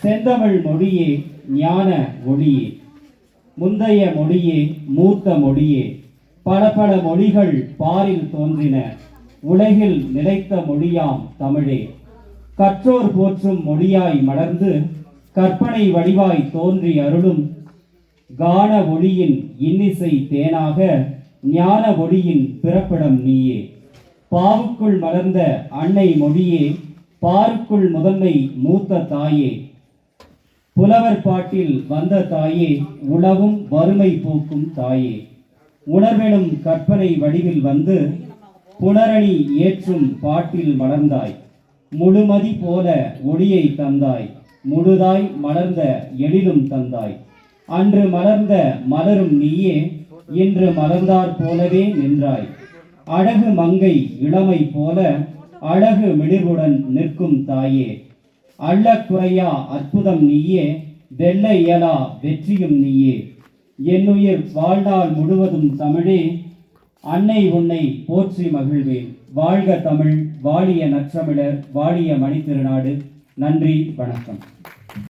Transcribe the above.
செந்தமிழ் மொழியே ஞான மொழியே. முந்தைய மொழியே மூத்த மொழியே. பல பல மொழிகள் பாரில் தோன்றின. உலகில் நிலைத்த மொழியாம் தமிழே. கற்றோர் போற்றும் மொழியாய் மலர்ந்து கற்பனை வடிவாய் தோன்றி அருளும் கான ஒளியின் இன்னிசை தேனாக ஞான ஒளியின் பிறப்பிடம் நீயே. பாவுக்குள் மலர்ந்த அன்னை மொழியே பாருக்குள் முதன்மை மூத்த தாயே. புலவர் பாட்டில் வந்த தாயே உளவும் வறுமை போக்கும் தாயே. உணர்வெனும் கற்பனை வடிவில் வந்து புனரணி ஏற்றும் பாட்டில் மலர்ந்தாய். முழுமதி போல ஒளியை தந்தாய். முழுதாய் மலர்ந்த எழிலும் தந்தாய். அன்று மலர்ந்த மலரும் நீயே இன்று மலர்ந்தாற் போலவே நின்றாய். அழகு மங்கை இளமை போல அழகு மிளிர்வுடன் நிற்கும் தாயே. அள்ள குறையா அற்புதம் நீயே வெல்ல இயலா வெற்றியும் நீயே. என்னுயிர் வாழ்நாள் முழுவதும் தமிழே அன்னை உன்னை போற்றி மகிழ்வேன். வாழ்க தமிழ் வாழிய நற்றமிழர் வாழிய மணித்திருநாடு. நன்றி வணக்கம்.